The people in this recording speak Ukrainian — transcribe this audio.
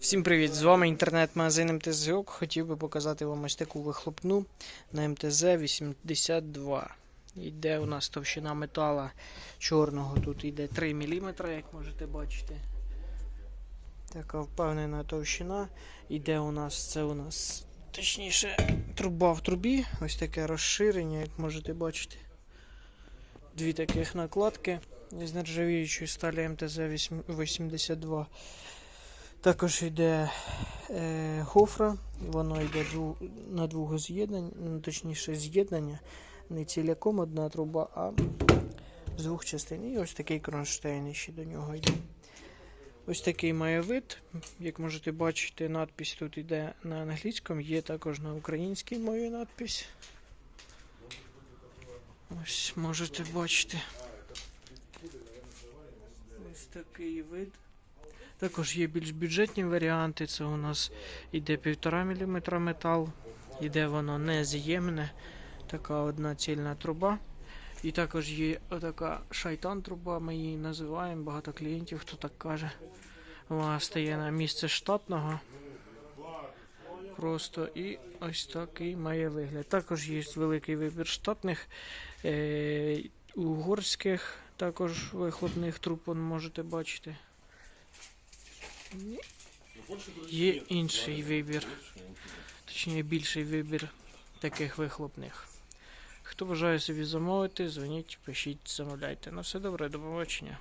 Всім привіт! З вами інтернет-магазин МТЗОК. Хотів би показати вам ось таку вихлопну на МТЗ 82. Йде у нас товщина метала чорного. Тут йде 3 мм, як можете бачити. Така впевнена товщина. Йде у нас це у нас точніше труба в трубі. Ось таке розширення, як можете бачити. Дві таких накладки з нержавіючої сталі МТЗ 82. Також йде е, гофра, воно йде дву, на двох з'єднань, ну, точніше з'єднання, не ціляком одна труба, а з двох частин. І ось такий кронштейн ще до нього йде. Ось такий має вид. Як можете бачити, надпись тут йде на англійському, є також на українській мові надпись. Ось можете бачити. Ось такий вид. Також є більш бюджетні варіанти. Це у нас іде 1,5 мм метал, іде воно нез'ємне, така одна цільна труба. І також є отака шайтан труба, ми її називаємо, багато клієнтів, хто так каже. Вона стає на місце штатного. Просто і ось такий має вигляд. Також є великий вибір штатних, е- угорських, також вихлопних труб, можете бачити. Є інший вибір, точніше більший вибір таких вихлопних. Хто бажає собі замовити, дзвоніть, пишіть, замовляйте. На все добре, до побачення.